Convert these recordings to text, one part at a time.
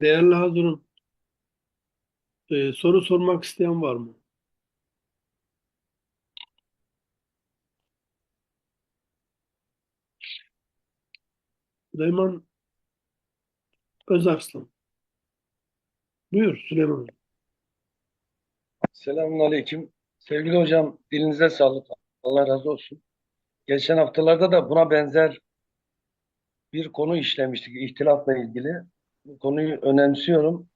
Değerli Hazırım, e, soru sormak isteyen var mı? Süleyman Özarslan. Buyur Süleyman. Hocam. Selamünaleyküm. Sevgili hocam, dilinize sağlık. Allah razı olsun. Geçen haftalarda da buna benzer bir konu işlemiştik, ihtilafla ilgili. Bu konuyu önemsiyorum.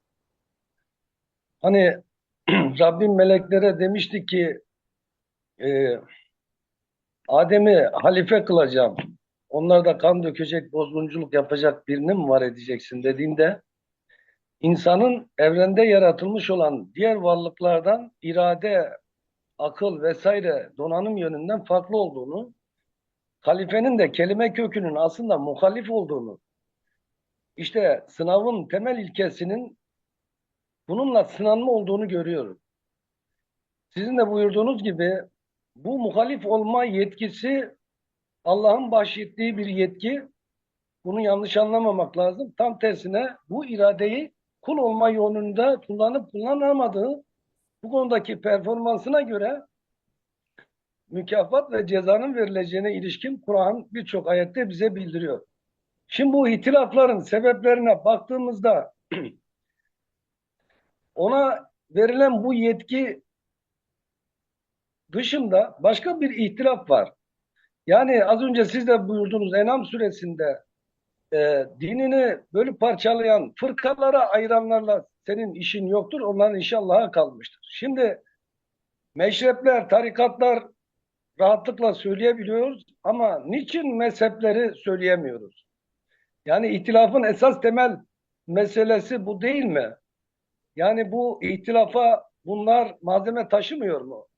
Hani Rabbim meleklere demişti ki e, Adem'i halife kılacağım. Onlar da kan dökecek, bozgunculuk yapacak birini mi var edeceksin dediğinde insanın evrende yaratılmış olan diğer varlıklardan irade, akıl vesaire donanım yönünden farklı olduğunu, halifenin de kelime kökünün aslında muhalif olduğunu, işte sınavın temel ilkesinin bununla sınanma olduğunu görüyorum. Sizin de buyurduğunuz gibi bu muhalif olma yetkisi Allah'ın bahşettiği bir yetki. Bunu yanlış anlamamak lazım. Tam tersine bu iradeyi kul olma yolunda kullanıp kullanamadığı bu konudaki performansına göre mükafat ve cezanın verileceğine ilişkin Kur'an birçok ayette bize bildiriyor. Şimdi bu ihtilafların sebeplerine baktığımızda ona verilen bu yetki dışında başka bir ihtilaf var. Yani az önce siz de buyurdunuz Enam suresinde e, dinini böyle parçalayan, fırkalara ayıranlarla senin işin yoktur, onların işi Allah'a kalmıştır. Şimdi meşrepler, tarikatlar rahatlıkla söyleyebiliyoruz ama niçin mezhepleri söyleyemiyoruz? Yani ihtilafın esas temel meselesi bu değil mi? Yani bu ihtilafa bunlar malzeme taşımıyor mu?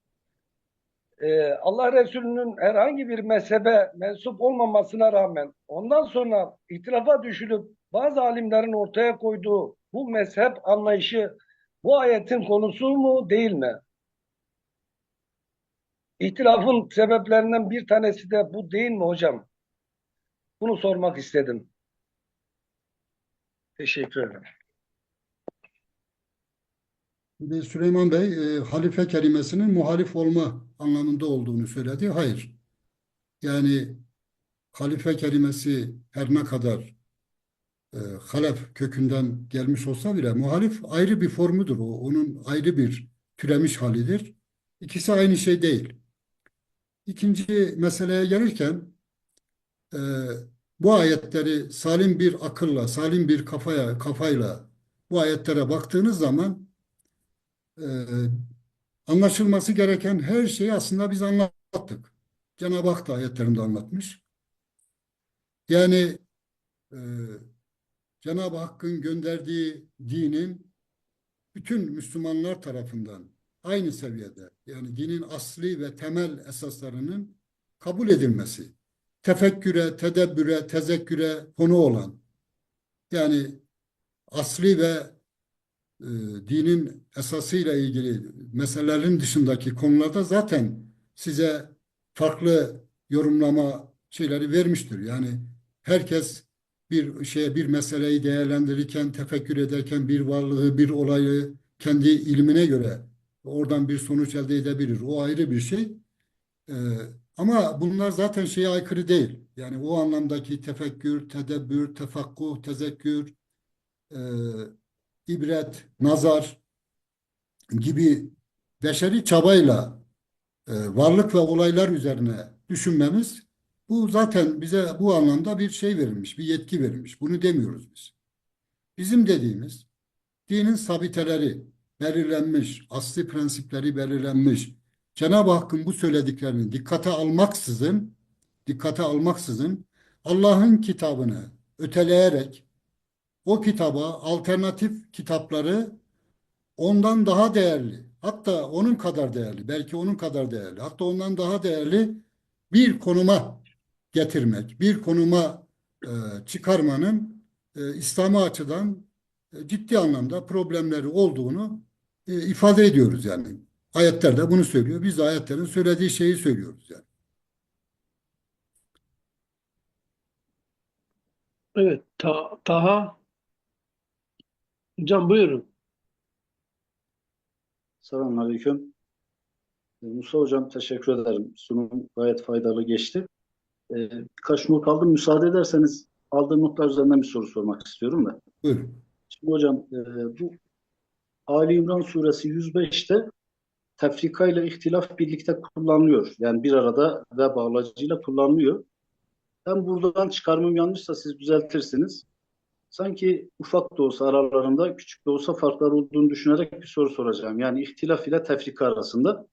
Ee, Allah Resulü'nün herhangi bir mezhebe mensup olmamasına rağmen ondan sonra ihtilafa düşülüp bazı alimlerin ortaya koyduğu bu mezhep anlayışı bu ayetin konusu mu değil mi? İhtilafın sebeplerinden bir tanesi de bu değil mi hocam? Bunu sormak istedim. Teşekkür ederim. Şimdi Süleyman Bey, e, halife kelimesinin muhalif olma anlamında olduğunu söyledi. Hayır. Yani halife kelimesi her ne kadar e, halef kökünden gelmiş olsa bile muhalif ayrı bir formudur o. Onun ayrı bir türemiş halidir. İkisi aynı şey değil. İkinci meseleye gelirken e, bu ayetleri salim bir akılla, salim bir kafaya, kafayla bu ayetlere baktığınız zaman e, anlaşılması gereken her şeyi aslında biz anlattık. Cenab-ı Hak da ayetlerinde anlatmış. Yani e, Cenab-ı Hakk'ın gönderdiği dinin bütün Müslümanlar tarafından aynı seviyede yani dinin asli ve temel esaslarının kabul edilmesi, tefekküre, tedebbüre, tezekküre konu olan yani asli ve e, dinin esasıyla ilgili meselelerin dışındaki konularda zaten size farklı yorumlama şeyleri vermiştir. Yani herkes bir şeye bir meseleyi değerlendirirken, tefekkür ederken bir varlığı, bir olayı kendi ilmine göre oradan bir sonuç elde edebilir. O ayrı bir şey. Ee, ama bunlar zaten şeye aykırı değil. Yani o anlamdaki tefekkür, tedebbür, tefakkuh, tezekkür, e, ibret, nazar gibi beşeri çabayla e, varlık ve olaylar üzerine düşünmemiz bu zaten bize bu anlamda bir şey verilmiş, bir yetki verilmiş. Bunu demiyoruz biz. Bizim dediğimiz dinin sabiteleri belirlenmiş, asli prensipleri belirlenmiş. Cenab-ı Hakk'ın bu söylediklerini dikkate almaksızın, dikkate almaksızın Allah'ın kitabını öteleyerek o kitaba alternatif kitapları ondan daha değerli, hatta onun kadar değerli, belki onun kadar değerli, hatta ondan daha değerli bir konuma getirmek, bir konuma e, çıkarmanın e, İslami açıdan e, ciddi anlamda problemleri olduğunu e, ifade ediyoruz yani. Ayetler de bunu söylüyor. Biz de ayetlerin söylediği şeyi söylüyoruz yani. Evet, Ta- Taha Hocam buyurun. Selamünaleyküm. Ee, Musa Hocam teşekkür ederim. Sunum gayet faydalı geçti. Ee, birkaç not aldım. Müsaade ederseniz aldığım notlar üzerinden bir soru sormak istiyorum da. Buyurun. Şimdi hocam e, bu Ali İmran suresi 105'te tefrika ile ihtilaf birlikte kullanılıyor. Yani bir arada ve bağlacıyla kullanılıyor. Ben buradan çıkarmam yanlışsa siz düzeltirsiniz. Sanki ufak da olsa aralarında küçük de olsa farklar olduğunu düşünerek bir soru soracağım. Yani ihtilaf ile tefrika arasında.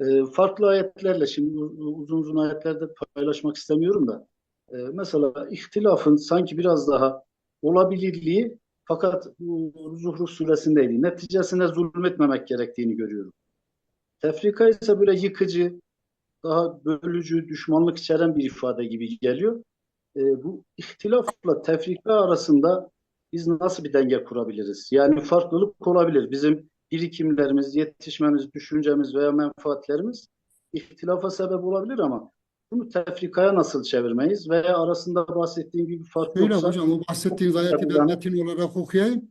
Ee, farklı ayetlerle şimdi uzun uzun ayetlerde paylaşmak istemiyorum da e, mesela ihtilafın sanki biraz daha olabilirliği fakat bu Zuhruf suresindeydi. Neticesinde zulmetmemek gerektiğini görüyorum. Tefrika ise böyle yıkıcı, daha bölücü, düşmanlık içeren bir ifade gibi geliyor. E, bu ihtilafla tefrika arasında biz nasıl bir denge kurabiliriz? Yani farklılık olabilir. Bizim birikimlerimiz, yetişmemiz, düşüncemiz veya menfaatlerimiz ihtilafa sebep olabilir ama bunu tefrikaya nasıl çevirmeyiz veya arasında bahsettiğim gibi fark Öyle yoksa... hocam o bahsettiğiniz ayeti ben metin olarak okuyayım.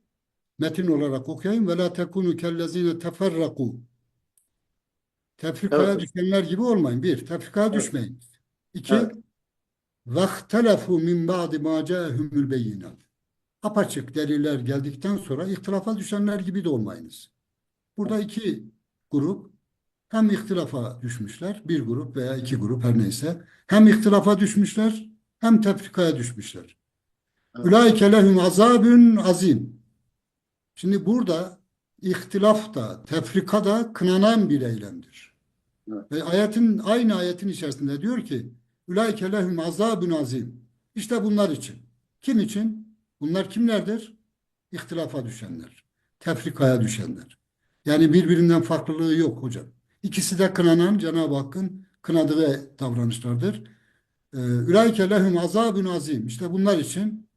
Metin olarak okuyayım. Ve la tekunu kellezine teferraku. Tefrikaya evet. düşenler gibi olmayın. Bir, tefrikaya evet. düşmeyin. İki, evet. vahtelefu min ba'di ma ca'ehumul beyinat. Apaçık deliller geldikten sonra ihtilafa düşenler gibi de olmayınız. Burada iki grup hem ihtilafa düşmüşler, bir grup veya iki grup her neyse, hem ihtilafa düşmüşler hem tefrikaya düşmüşler. Evet. Ulaike lehum azabun azim. Şimdi burada ihtilaf da, tefrika da kınanan bir eylemdir. Evet. Ve ayetin aynı ayetin içerisinde diyor ki Ulaike lehum azabun azim. İşte bunlar için. Kim için? Bunlar kimlerdir? İhtilafa düşenler. Tefrikaya düşenler. Yani birbirinden farklılığı yok hocam. İkisi de kınanan Cenab-ı Hakk'ın kınadığı davranışlardır. Ee, Ulaike lehum azabun azim. İşte bunlar için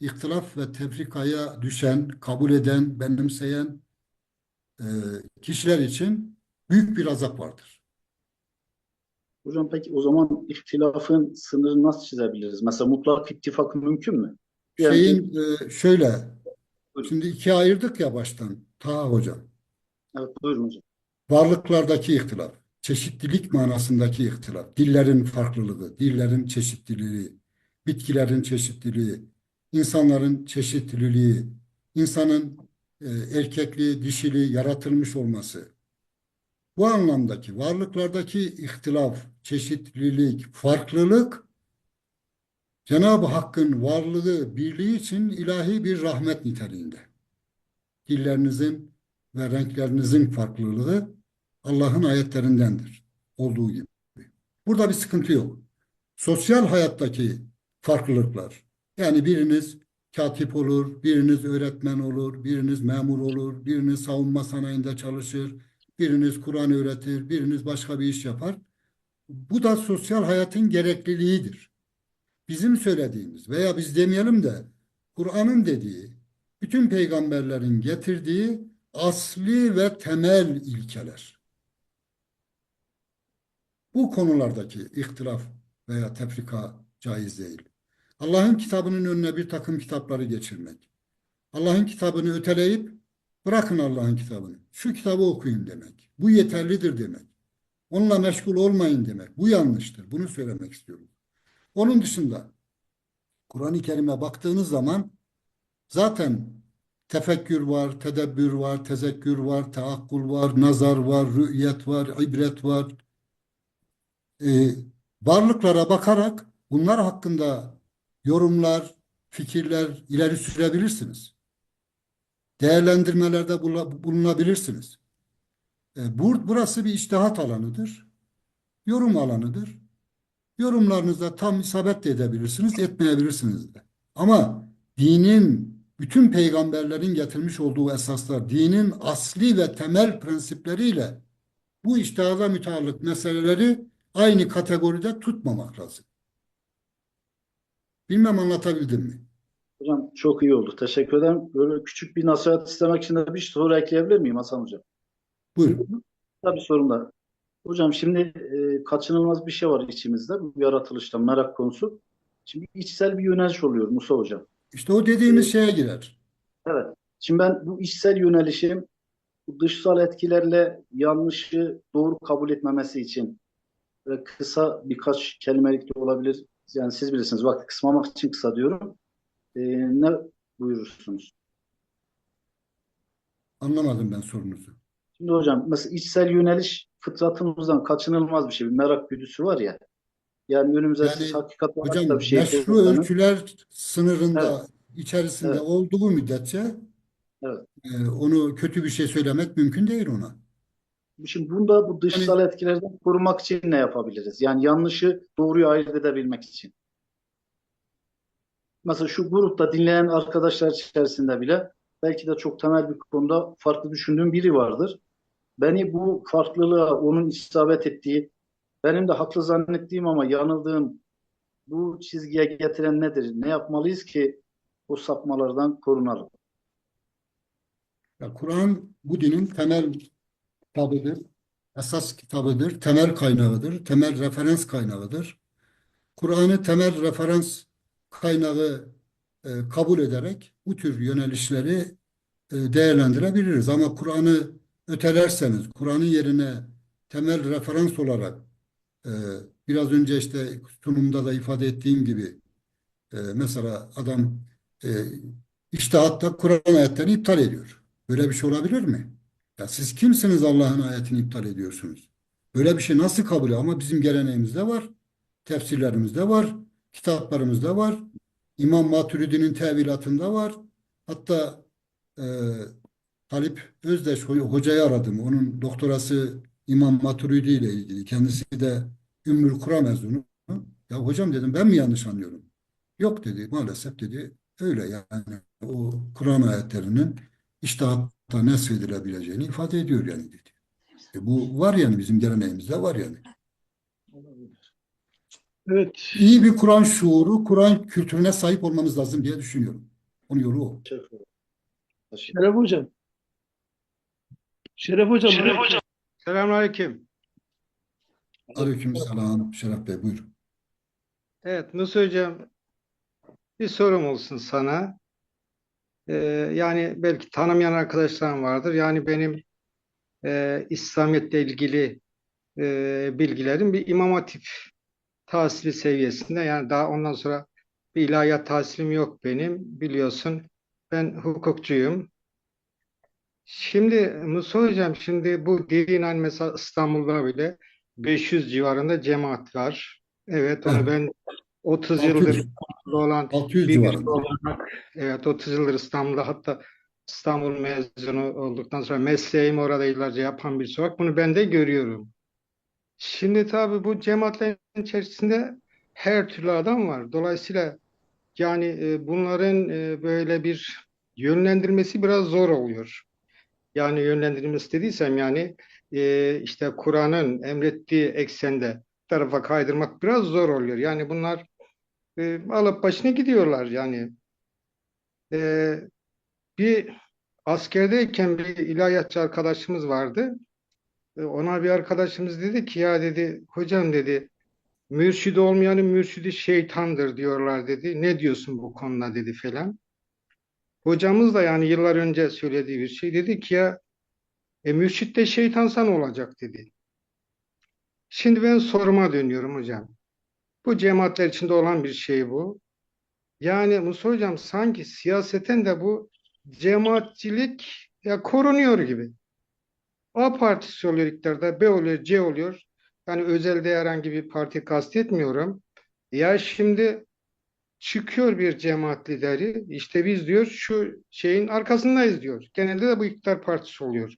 ihtilaf ve tefrikaya düşen, kabul eden, benimseyen e, kişiler için büyük bir azap vardır. Hocam peki o zaman ihtilafın sınırını nasıl çizebiliriz? Mesela mutlak ittifak mümkün mü? Yani Şeyin e, şöyle, şimdi ikiye ayırdık ya baştan, ta hocam. evet buyurun hocam. Varlıklardaki ihtilaf, çeşitlilik manasındaki ihtilaf, dillerin farklılığı, dillerin çeşitliliği, bitkilerin çeşitliliği, insanların çeşitliliği, insanın e, erkekliği, dişiliği yaratılmış olması. Bu anlamdaki varlıklardaki ihtilaf, çeşitlilik, farklılık Cenab-ı Hakk'ın varlığı, birliği için ilahi bir rahmet niteliğinde. Dillerinizin ve renklerinizin farklılığı Allah'ın ayetlerindendir. Olduğu gibi. Burada bir sıkıntı yok. Sosyal hayattaki farklılıklar. Yani biriniz katip olur, biriniz öğretmen olur, biriniz memur olur, biriniz savunma sanayinde çalışır, biriniz Kur'an öğretir, biriniz başka bir iş yapar. Bu da sosyal hayatın gerekliliğidir. Bizim söylediğimiz veya biz demeyelim de Kur'an'ın dediği, bütün peygamberlerin getirdiği asli ve temel ilkeler. Bu konulardaki ihtilaf veya tefrika caiz değil. Allah'ın kitabının önüne bir takım kitapları geçirmek. Allah'ın kitabını öteleyip bırakın Allah'ın kitabını. Şu kitabı okuyun demek. Bu yeterlidir demek. Onunla meşgul olmayın demek. Bu yanlıştır. Bunu söylemek istiyorum. Onun dışında Kur'an-ı Kerim'e baktığınız zaman zaten tefekkür var, tedebbür var, tezekkür var, taakkul var, nazar var, rü'yet var, ibret var. Ee, varlıklara bakarak bunlar hakkında yorumlar, fikirler ileri sürebilirsiniz. Değerlendirmelerde bulunabilirsiniz. Ee, bur- burası bir içtihat alanıdır. Yorum alanıdır. Yorumlarınızda tam isabet de edebilirsiniz, etmeyebilirsiniz de. Ama dinin, bütün peygamberlerin getirmiş olduğu esaslar, dinin asli ve temel prensipleriyle bu içtihada müteallık meseleleri aynı kategoride tutmamak lazım. Bilmem anlatabildim mi? Hocam çok iyi oldu. Teşekkür ederim. Böyle küçük bir nasihat istemek için de bir soru ekleyebilir miyim Hasan Hocam? Buyurun. Tabii sorun da. Hocam şimdi e, kaçınılmaz bir şey var içimizde. Bu yaratılışta merak konusu. Şimdi içsel bir yöneliş oluyor Musa Hocam. İşte o dediğimiz şeye girer. Evet. Şimdi ben bu içsel yönelişim dışsal etkilerle yanlışı doğru kabul etmemesi için ve kısa birkaç kelimelik de olabilir. Yani siz bilirsiniz. Vakti kısmamak için kısa diyorum. Ee, ne buyurursunuz? Anlamadım ben sorunuzu. Şimdi hocam mesela içsel yöneliş fıtratımızdan kaçınılmaz bir şey. Bir merak güdüsü var ya. Yani önümüze Yani hakikat Hocam da bir şey meşru ölçüler sınırında içerisinde Evet. olduğu müddetçe Evet. e, onu kötü bir şey söylemek mümkün değil ona. Şimdi bunda bu dışsal etkilerden korumak için ne yapabiliriz? Yani yanlışı doğruyu ayırt edebilmek için. Mesela şu grupta dinleyen arkadaşlar içerisinde bile belki de çok temel bir konuda farklı düşündüğüm biri vardır. Beni bu farklılığa onun isabet ettiği, benim de haklı zannettiğim ama yanıldığım bu çizgiye getiren nedir? Ne yapmalıyız ki o sapmalardan korunalım? Ya Kur'an bu dinin temel kitabıdır, esas kitabıdır, temel kaynağıdır, temel referans kaynağıdır. Kur'an'ı temel referans kaynağı e, kabul ederek bu tür yönelişleri e, değerlendirebiliriz. Ama Kur'an'ı ötelerseniz, Kur'an'ın yerine temel referans olarak e, biraz önce işte sunumda da ifade ettiğim gibi e, mesela adam e, içtihatta Kur'an ayetlerini iptal ediyor. Böyle bir şey olabilir mi? Ya siz kimsiniz Allah'ın ayetini iptal ediyorsunuz? Böyle bir şey nasıl kabul? Ama bizim geleneğimizde var, tefsirlerimizde var, kitaplarımızda var. İmam Maturidi'nin tevilatında var. Hatta e, Talip Özdeş ho- hocayı aradım. Onun doktorası İmam Maturidi ile ilgili. Kendisi de Ümmül Kura mezunu. Ya hocam dedim ben mi yanlış anlıyorum? Yok dedi maalesef dedi. Öyle yani o Kur'an ayetlerinin içtihatta nesfedilebileceğini ifade ediyor yani dedi. E bu var yani bizim geleneğimizde var yani. Evet. İyi bir Kur'an şuuru, Kur'an kültürüne sahip olmamız lazım diye düşünüyorum. Onun yolu o. Şeref hocam. Şeref hocam. Şeref hocam. Selamünaleyküm. Aleykümselam Şeref Bey buyurun. Evet Musa Hocam bir sorum olsun sana. Ee, yani belki tanımayan arkadaşlarım vardır. Yani benim e, İslamiyet'le ilgili e, bilgilerim bir İmam Hatip tahsili seviyesinde. Yani daha ondan sonra bir ilahiyat tahsilim yok benim. Biliyorsun ben hukukçuyum. Şimdi Musa Hocam şimdi bu dinen mesela İstanbul'da bile 500 civarında cemaat var. Evet onu ben 30 600 yıldır İstanbul'da olan 600 birisi civarında. olarak evet 30 yıldır İstanbul'da hatta İstanbul mezunu olduktan sonra mesleğimi orada yıllarca yapan birisi olarak bunu ben de görüyorum. Şimdi tabii bu cemaatlerin içerisinde her türlü adam var. Dolayısıyla yani e, bunların e, böyle bir yönlendirmesi biraz zor oluyor. Yani yönlendirilmesi dediysem yani e, işte Kur'an'ın emrettiği eksende tarafa kaydırmak biraz zor oluyor. Yani bunlar e, alıp başına gidiyorlar yani. E, bir askerdeyken bir ilahiyatçı arkadaşımız vardı. E, ona bir arkadaşımız dedi ki ya dedi hocam dedi mürşidi olmayanın mürşidi şeytandır diyorlar dedi. Ne diyorsun bu konuda dedi falan. Hocamız da yani yıllar önce söylediği bir şey dedi ki ya e, mürşit de şeytansa ne olacak dedi. Şimdi ben soruma dönüyorum hocam. Bu cemaatler içinde olan bir şey bu. Yani Musa hocam sanki siyaseten de bu cemaatçilik ya korunuyor gibi. A partisi oluyor iktidarda, B oluyor, C oluyor. Yani özelde herhangi bir parti kastetmiyorum. Ya şimdi çıkıyor bir cemaat lideri, işte biz diyor şu şeyin arkasındayız diyor. Genelde de bu iktidar partisi oluyor.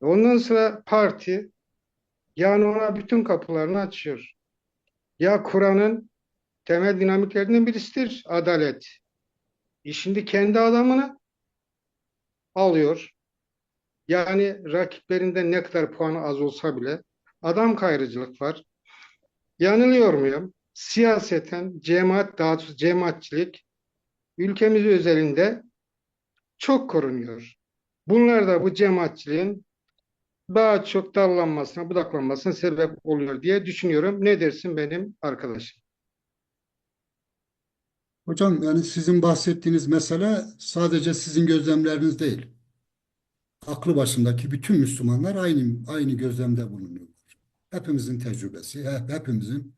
Ondan sonra parti yani ona bütün kapılarını açıyor. Ya Kur'an'ın temel dinamiklerinden birisidir adalet. E şimdi kendi adamını alıyor. Yani rakiplerinden ne kadar puanı az olsa bile adam kayrıcılık var. Yanılıyor muyum? Siyaseten cemaat doğrusu cemaatçilik ülkemiz özelinde çok korunuyor. Bunlar da bu cemaatçiliğin daha çok dallanmasına, budaklanmasına sebep oluyor diye düşünüyorum. Ne dersin benim arkadaşım? Hocam yani sizin bahsettiğiniz mesele sadece sizin gözlemleriniz değil. Aklı başındaki bütün Müslümanlar aynı aynı gözlemde bulunuyorlar. Hepimizin tecrübesi, hep, hepimizin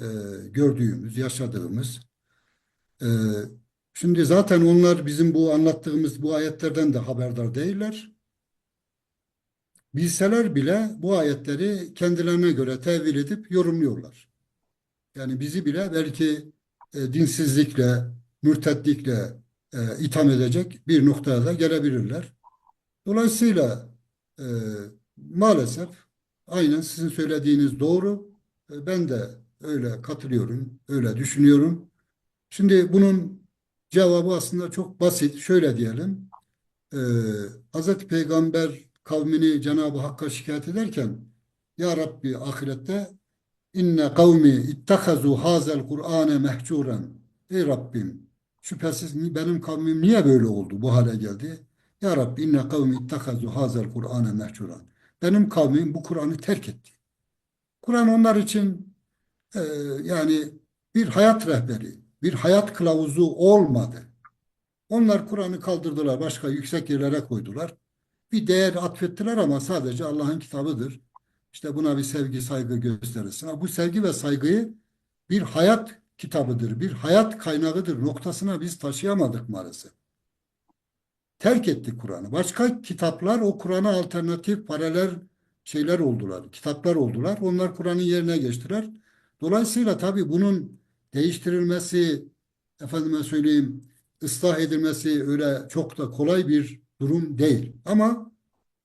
e, gördüğümüz, yaşadığımız. E, şimdi zaten onlar bizim bu anlattığımız bu ayetlerden de haberdar değiller. Bilseler bile bu ayetleri kendilerine göre tevil edip yorumluyorlar. Yani bizi bile belki e, dinsizlikle, mürtetlikle e, itham edecek bir noktaya da gelebilirler. Dolayısıyla e, maalesef aynen sizin söylediğiniz doğru. E, ben de öyle katılıyorum, öyle düşünüyorum. Şimdi bunun cevabı aslında çok basit. Şöyle diyelim. E, Hazreti Peygamber kavmini Cenab-ı Hakk'a şikayet ederken Ya Rabbi ahirette İnne kavmi ittahazu hazel Kur'ane mehcuren. Ey Rabbim şüphesiz benim kavmim niye böyle oldu bu hale geldi? Ya Rabbi inne kavmi ittahazu hazel Kur'ane mehcuren. Benim kavmim bu Kur'an'ı terk etti. Kur'an onlar için e, yani bir hayat rehberi, bir hayat kılavuzu olmadı. Onlar Kur'an'ı kaldırdılar, başka yüksek yerlere koydular. Bir değer atfettiler ama sadece Allah'ın kitabıdır. İşte buna bir sevgi, saygı gösterirsin. Ama bu sevgi ve saygıyı bir hayat kitabıdır, bir hayat kaynağıdır noktasına biz taşıyamadık maalesef. Terk ettik Kur'an'ı. Başka kitaplar o Kur'an'a alternatif, paralel şeyler oldular, kitaplar oldular. Onlar Kur'an'ın yerine geçtiler. Dolayısıyla tabii bunun değiştirilmesi, efendime söyleyeyim, ıslah edilmesi öyle çok da kolay bir durum değil. Ama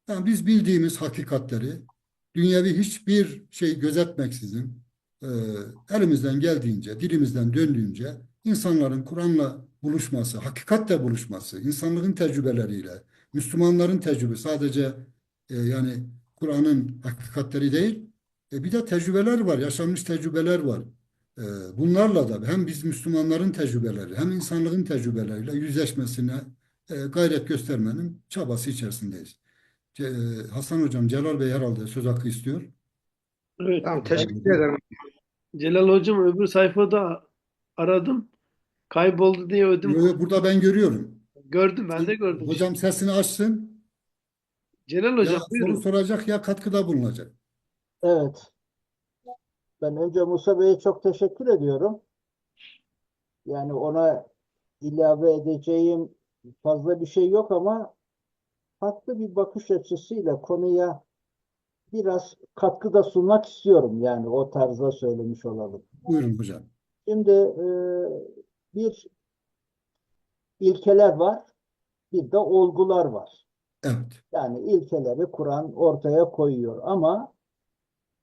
yani biz bildiğimiz hakikatleri, dünyevi hiçbir şey gözetmeksizin e, elimizden geldiğince, dilimizden döndüğünce insanların Kur'an'la buluşması, hakikatle buluşması, insanlığın tecrübeleriyle, Müslümanların tecrübesi sadece e, yani Kur'an'ın hakikatleri değil, e, bir de tecrübeler var, yaşanmış tecrübeler var. E, bunlarla da hem biz Müslümanların tecrübeleri hem insanlığın tecrübeleriyle yüzleşmesine e, gayret göstermenin çabası içerisindeyiz. Ce- Hasan Hocam, Celal Bey herhalde söz hakkı istiyor. Evet. Tamam teşekkür ederim. Celal hocam öbür sayfada aradım. Kayboldu diye ödüm. Yo, yo, Burada ben görüyorum. Gördüm ben de gördüm. Hocam sesini açsın. Celal Ya hocam soru buyurun. soracak ya katkıda bulunacak. Evet. Ben önce Musa Bey'e çok teşekkür ediyorum. Yani ona ilave edeceğim fazla bir şey yok ama farklı bir bakış açısıyla konuya biraz katkıda sunmak istiyorum. Yani o tarzda söylemiş olalım. Buyurun hocam. Şimdi e, bir ilkeler var, bir de olgular var. Evet. Yani ilkeleri Kur'an ortaya koyuyor ama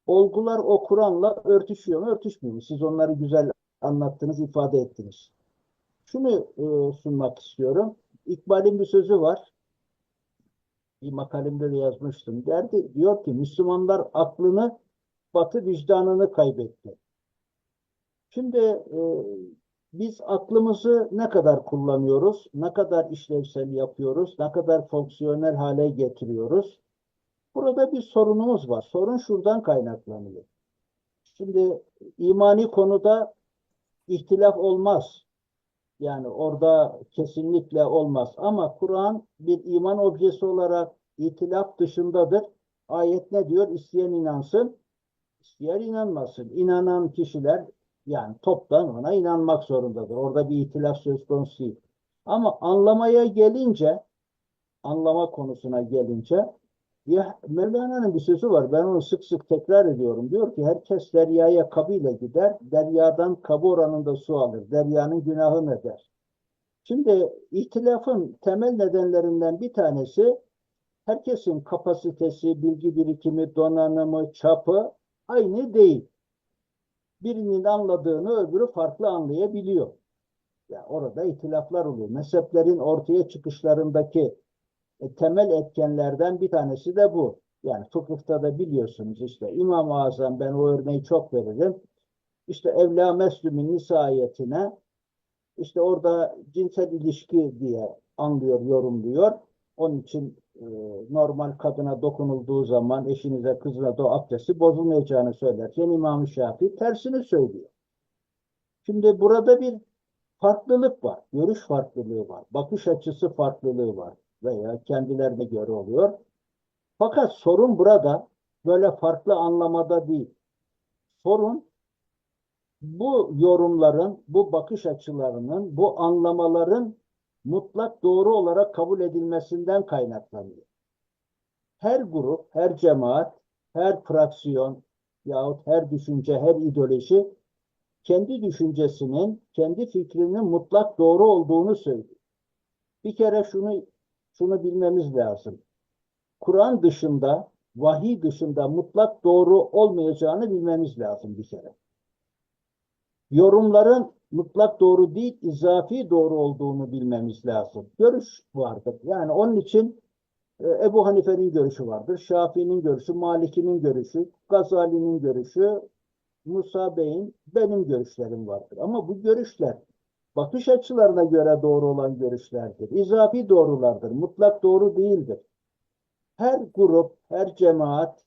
olgular o Kur'an'la örtüşüyor mu, örtüşmüyor mu? Siz onları güzel anlattınız, ifade ettiniz. Şunu e, sunmak istiyorum. İkbal'in bir sözü var. Bir makalemde de yazmıştım. Derdi, diyor ki Müslümanlar aklını, Batı vicdanını kaybetti. Şimdi e, biz aklımızı ne kadar kullanıyoruz, ne kadar işlevsel yapıyoruz, ne kadar fonksiyonel hale getiriyoruz? Burada bir sorunumuz var. Sorun şuradan kaynaklanıyor. Şimdi imani konuda ihtilaf olmaz. Yani orada kesinlikle olmaz. Ama Kur'an bir iman objesi olarak ihtilaf dışındadır. Ayet ne diyor? İsteyen inansın, isteyen inanmasın. İnanan kişiler yani toptan ona inanmak zorundadır. Orada bir ihtilaf söz konusu değil. Ama anlamaya gelince, anlama konusuna gelince ya Mevlana'nın bir sözü var. Ben onu sık sık tekrar ediyorum. Diyor ki herkes deryaya kabıyla gider. Deryadan kabı oranında su alır. Deryanın günahı ne der? Şimdi ihtilafın temel nedenlerinden bir tanesi herkesin kapasitesi, bilgi birikimi, donanımı, çapı aynı değil. Birinin anladığını öbürü farklı anlayabiliyor. Ya orada ihtilaflar oluyor. Mezheplerin ortaya çıkışlarındaki e, temel etkenlerden bir tanesi de bu. Yani fıkıhta da biliyorsunuz işte İmam-ı Azam ben o örneği çok veririm. İşte evla meslümin nisa ayetine işte orada cinsel ilişki diye anlıyor, yorumluyor. Onun için e, normal kadına dokunulduğu zaman eşinize, kızına da o abdesti bozulmayacağını söylerken İmam-ı Şafii tersini söylüyor. Şimdi burada bir farklılık var, görüş farklılığı var, bakış açısı farklılığı var veya kendilerine göre oluyor. Fakat sorun burada böyle farklı anlamada değil. Sorun bu yorumların, bu bakış açılarının, bu anlamaların mutlak doğru olarak kabul edilmesinden kaynaklanıyor. Her grup, her cemaat, her fraksiyon yahut her düşünce, her ideoloji kendi düşüncesinin, kendi fikrinin mutlak doğru olduğunu söylüyor. Bir kere şunu şunu bilmemiz lazım. Kur'an dışında, vahiy dışında mutlak doğru olmayacağını bilmemiz lazım bir kere. Yorumların mutlak doğru değil, izafi doğru olduğunu bilmemiz lazım. Görüş vardır. Yani onun için e, Ebu Hanife'nin görüşü vardır, Şafii'nin görüşü, Malik'in görüşü, Gazali'nin görüşü, Musa Bey'in, benim görüşlerim vardır. Ama bu görüşler bakış açılarına göre doğru olan görüşlerdir. İzafi doğrulardır, mutlak doğru değildir. Her grup, her cemaat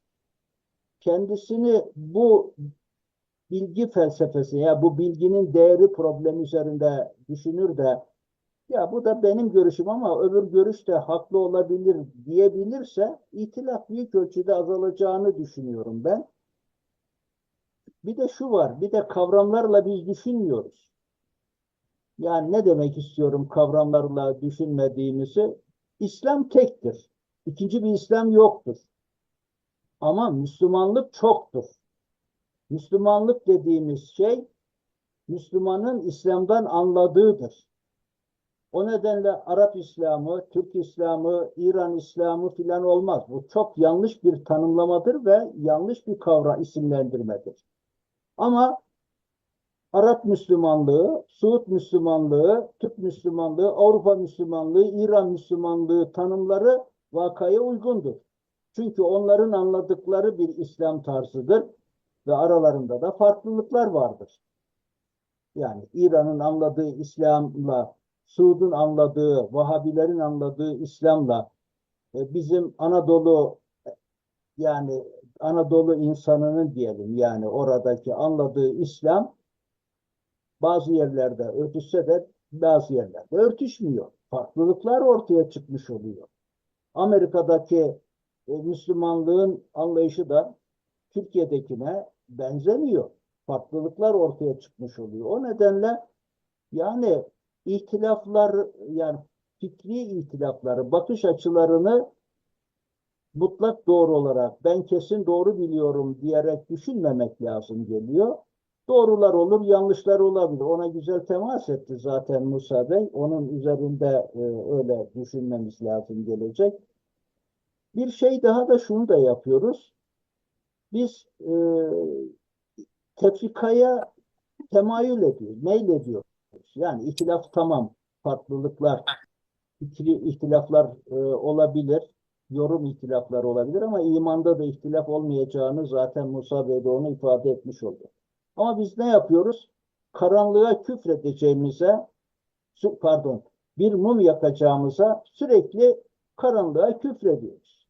kendisini bu bilgi felsefesi ya bu bilginin değeri problemi üzerinde düşünür de ya bu da benim görüşüm ama öbür görüş de haklı olabilir diyebilirse itilaf büyük ölçüde azalacağını düşünüyorum ben. Bir de şu var, bir de kavramlarla biz düşünmüyoruz. Yani ne demek istiyorum kavramlarla düşünmediğimizi? İslam tektir. İkinci bir İslam yoktur. Ama Müslümanlık çoktur. Müslümanlık dediğimiz şey Müslümanın İslam'dan anladığıdır. O nedenle Arap İslamı, Türk İslamı, İran İslamı filan olmaz. Bu çok yanlış bir tanımlamadır ve yanlış bir kavra isimlendirmedir. Ama Arap Müslümanlığı, Suud Müslümanlığı, Türk Müslümanlığı, Avrupa Müslümanlığı, İran Müslümanlığı tanımları vakaya uygundur. Çünkü onların anladıkları bir İslam tarzıdır ve aralarında da farklılıklar vardır. Yani İran'ın anladığı İslam'la, Suud'un anladığı, Vahabilerin anladığı İslam'la e, bizim Anadolu yani Anadolu insanının diyelim yani oradaki anladığı İslam bazı yerlerde örtüşse de bazı yerlerde örtüşmüyor. Farklılıklar ortaya çıkmış oluyor. Amerika'daki e, Müslümanlığın anlayışı da Türkiye'dekine benzemiyor. Farklılıklar ortaya çıkmış oluyor. O nedenle yani ihtilaflar yani fikri ihtilafları, bakış açılarını mutlak doğru olarak ben kesin doğru biliyorum diyerek düşünmemek lazım geliyor. Doğrular olur, yanlışlar olabilir. Ona güzel temas etti zaten Musa Bey. Onun üzerinde e, öyle düşünmemiz lazım gelecek. Bir şey daha da şunu da yapıyoruz. Biz e, tefrikaya temayül ediyoruz, meylediyoruz. Yani ihtilaf tamam, farklılıklar, fikri ihtilaflar e, olabilir, yorum ihtilafları olabilir ama imanda da ihtilaf olmayacağını zaten Musa Bey de onu ifade etmiş oldu. Ama biz ne yapıyoruz? Karanlığa küfredeceğimize, pardon, bir mum yakacağımıza sürekli karanlığa küfrediyoruz.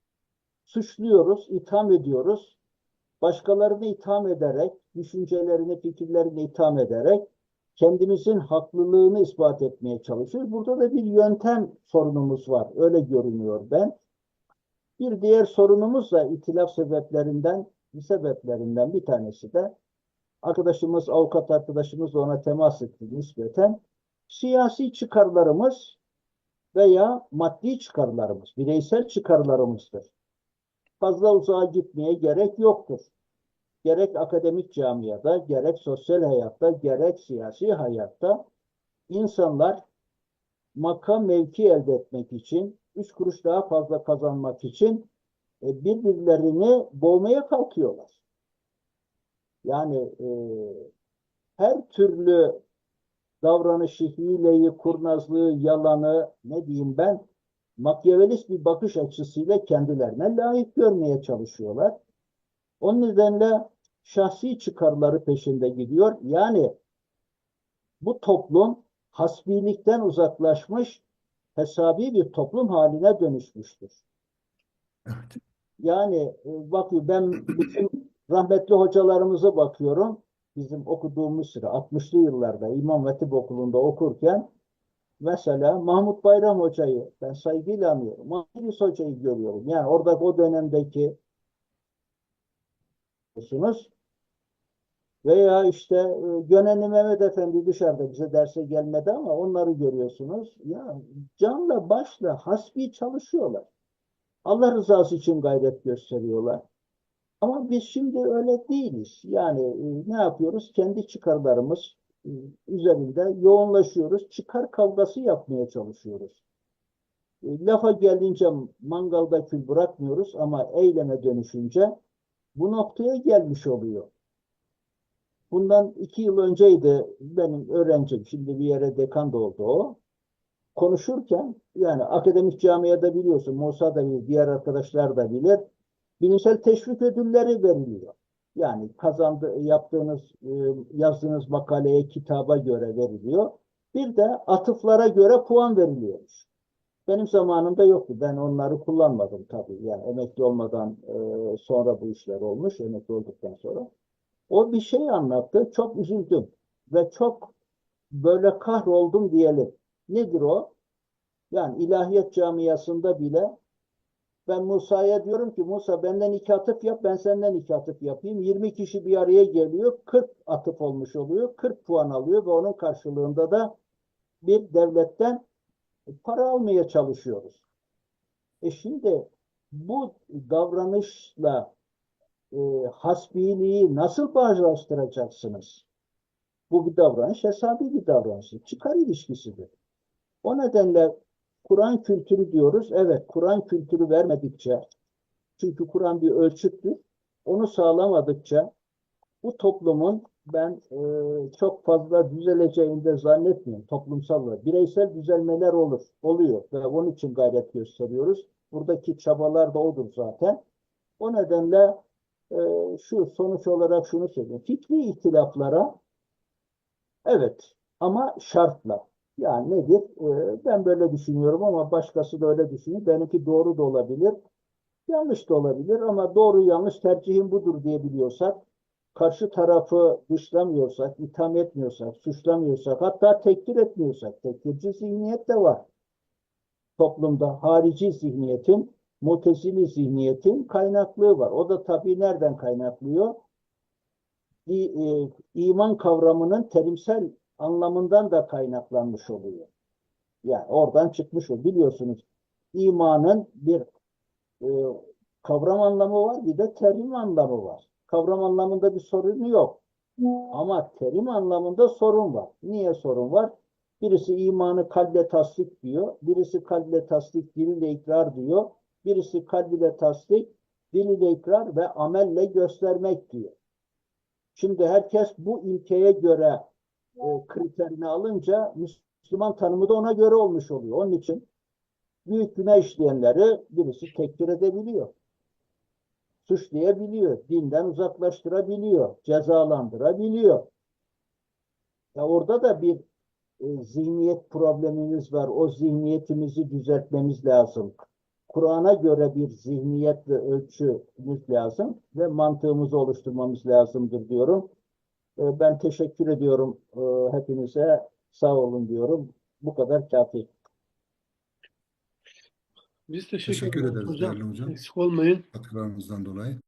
Suçluyoruz, itham ediyoruz. Başkalarını itham ederek, düşüncelerini, fikirlerini itham ederek kendimizin haklılığını ispat etmeye çalışıyoruz. Burada da bir yöntem sorunumuz var. Öyle görünüyor ben. Bir diğer sorunumuz da itilaf sebeplerinden, bir sebeplerinden bir tanesi de arkadaşımız, avukat arkadaşımız da ona temas etti nispeten. Siyasi çıkarlarımız veya maddi çıkarlarımız, bireysel çıkarlarımızdır. Fazla uzağa gitmeye gerek yoktur. Gerek akademik camiada, gerek sosyal hayatta, gerek siyasi hayatta insanlar makam mevki elde etmek için, üç kuruş daha fazla kazanmak için e, birbirlerini boğmaya kalkıyorlar. Yani e, her türlü davranışı, hileyi, kurnazlığı, yalanı ne diyeyim ben makyavelist bir bakış açısıyla kendilerine layık görmeye çalışıyorlar. Onun nedenle şahsi çıkarları peşinde gidiyor. Yani bu toplum hasbilikten uzaklaşmış, hesabi bir toplum haline dönüşmüştür. Evet. Yani e, bakıyor ben bütün rahmetli hocalarımıza bakıyorum. bizim okuduğumuz sıra 60'lı yıllarda İmam Hatip Okulu'nda okurken mesela Mahmut Bayram Hoca'yı ben saygıyla anıyorum. Mahmut Hoca'yı görüyorum. Yani orada o dönemdeki biliyorsunuz. Veya işte e, Gönenli Mehmet Efendi dışarıda bize derse gelmedi ama onları görüyorsunuz. Ya canla başla hasbi çalışıyorlar. Allah rızası için gayret gösteriyorlar. Ama biz şimdi öyle değiliz. Yani e, ne yapıyoruz? Kendi çıkarlarımız e, üzerinde yoğunlaşıyoruz. Çıkar kavgası yapmaya çalışıyoruz. E, Lafa gelince mangalda kül bırakmıyoruz ama eyleme dönüşünce bu noktaya gelmiş oluyor. Bundan iki yıl önceydi benim öğrencim, şimdi bir yere dekan da oldu o. Konuşurken yani akademik camiada biliyorsun, Musa da bilir, diğer arkadaşlar da bilir. Bilimsel teşvik ödülleri veriliyor. Yani kazandı, yaptığınız, e, yazdığınız makaleye, kitaba göre veriliyor. Bir de atıflara göre puan veriliyormuş. Benim zamanımda yoktu. Ben onları kullanmadım tabii. Yani emekli olmadan e, sonra bu işler olmuş, emekli olduktan sonra. O bir şey anlattı. Çok üzüldüm ve çok böyle kahroldum diyelim. Nedir o? Yani ilahiyat camiasında bile ben Musa'ya diyorum ki Musa benden iki atıf yap, ben senden iki atıf yapayım. 20 kişi bir araya geliyor, 40 atıf olmuş oluyor, 40 puan alıyor ve onun karşılığında da bir devletten para almaya çalışıyoruz. E şimdi bu davranışla e, hasbiliği nasıl bağdaştıracaksınız? Bu bir davranış, hesabi bir davranış. Çıkar ilişkisidir. O nedenle Kur'an kültürü diyoruz. Evet, Kur'an kültürü vermedikçe, çünkü Kur'an bir ölçüttür. Onu sağlamadıkça bu toplumun ben e, çok fazla düzeleceğini de zannetmiyorum toplumsal olarak. Bireysel düzelmeler olur, oluyor ve onun için gayret gösteriyoruz. Buradaki çabalar da odur zaten. O nedenle e, şu sonuç olarak şunu söyleyeyim. Fikri ihtilaflara evet ama şartla. Yani nedir? E, ben böyle düşünüyorum ama başkası da öyle düşünüyor. Benimki doğru da olabilir. Yanlış da olabilir ama doğru yanlış tercihim budur diyebiliyorsak, karşı tarafı dışlamıyorsak, itham etmiyorsak, suçlamıyorsak, hatta tekfir etmiyorsak, tekfirci zihniyet de var toplumda. Harici zihniyetin, mutezili zihniyetin kaynaklığı var. O da tabii nereden kaynaklıyor? İ- e, iman kavramının terimsel anlamından da kaynaklanmış oluyor. Yani oradan çıkmış o. Biliyorsunuz imanın bir e, kavram anlamı var, bir de terim anlamı var. Kavram anlamında bir sorunu yok. Ama terim anlamında sorun var. Niye sorun var? Birisi imanı kalple tasdik diyor, birisi kalple tasdik diliyle ikrar diyor, birisi kalbiyle tasdik diliyle ikrar ve amelle göstermek diyor. Şimdi herkes bu ilkeye göre e, kriterini alınca Müslüman tanımı da ona göre olmuş oluyor. Onun için büyük günah işleyenleri birisi tekfir edebiliyor. Suçlayabiliyor, dinden uzaklaştırabiliyor, cezalandırabiliyor. Ya orada da bir e, zihniyet problemimiz var. O zihniyetimizi düzeltmemiz lazım. Kur'an'a göre bir zihniyet ve ölçümüz lazım ve mantığımızı oluşturmamız lazımdır diyorum. E, Ben teşekkür ediyorum e, hepinize. Sağ olun diyorum. Bu kadar kafi. Biz teşekkür, Teşekkür ederiz ederiz hocam. değerli hocam. Eksik olmayın. Katkılarınızdan dolayı.